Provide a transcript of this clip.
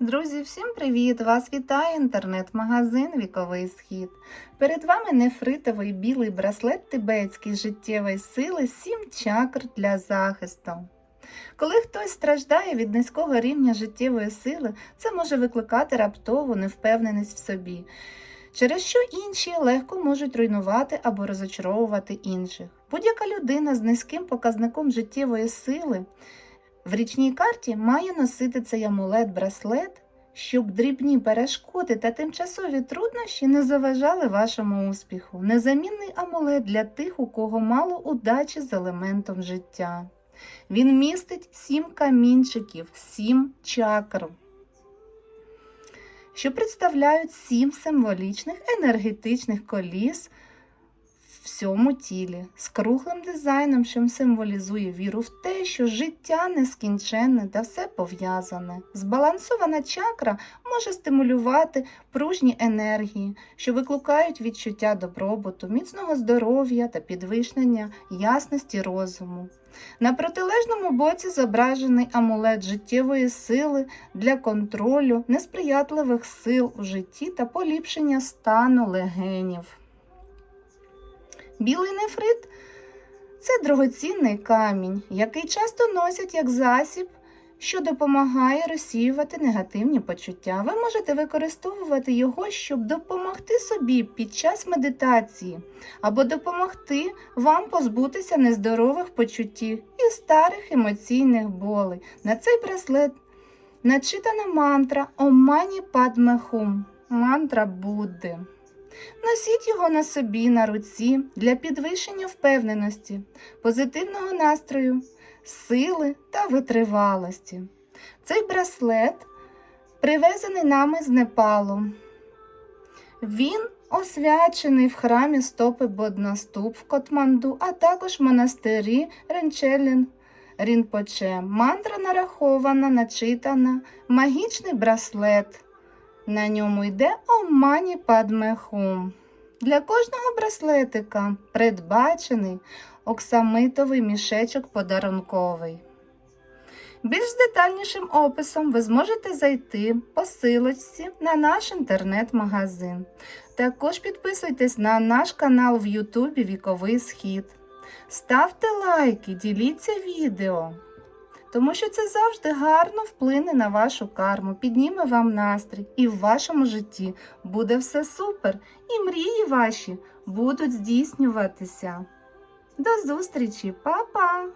Друзі, всім привіт! Вас вітає інтернет-магазин Віковий Схід. Перед вами нефритовий білий браслет тибетський життєвої сили 7 чакр для захисту. Коли хтось страждає від низького рівня життєвої сили, це може викликати раптову невпевненість в собі, через що інші легко можуть руйнувати або розочаровувати інших. Будь-яка людина з низьким показником життєвої сили в річній карті має носити цей амулет-браслет, щоб дрібні перешкоди та тимчасові труднощі не заважали вашому успіху. Незамінний амулет для тих, у кого мало удачі з елементом життя. Він містить сім камінчиків, сім чакр, що представляють сім символічних енергетичних коліс всьому тілі, з круглим дизайном, що символізує віру в те, що життя нескінченне та все пов'язане. Збалансована чакра може стимулювати пружні енергії, що викликають відчуття добробуту, міцного здоров'я та підвищення ясності розуму. На протилежному боці зображений амулет життєвої сили для контролю несприятливих сил у житті та поліпшення стану легенів. Білий нефрит це дорогоцінний камінь, який часто носять як засіб, що допомагає розсіювати негативні почуття. Ви можете використовувати його, щоб допомогти собі під час медитації, або допомогти вам позбутися нездорових почуттів і старих емоційних болей. На цей браслет начитана мантра Омані Падмехум, мантра Будди. Носіть його на собі, на руці для підвищення впевненості, позитивного настрою, сили та витривалості. Цей браслет привезений нами з Непалу. Він освячений в храмі стопи Боднаступ в Котманду, а також в монастирі Ренчелін Рінпоче. Мантра нарахована, начитана, магічний браслет. На ньому йде Омані Падмехум. Для кожного браслетика передбачений оксамитовий мішечок подарунковий. Більш детальнішим описом ви зможете зайти по силочці на наш інтернет-магазин. Також підписуйтесь на наш канал в Ютубі Віковий Схід. Ставте лайки, діліться відео тому що це завжди гарно вплине на вашу карму, підніме вам настрій, і в вашому житті буде все супер, і мрії ваші будуть здійснюватися. До зустрічі, Па-па!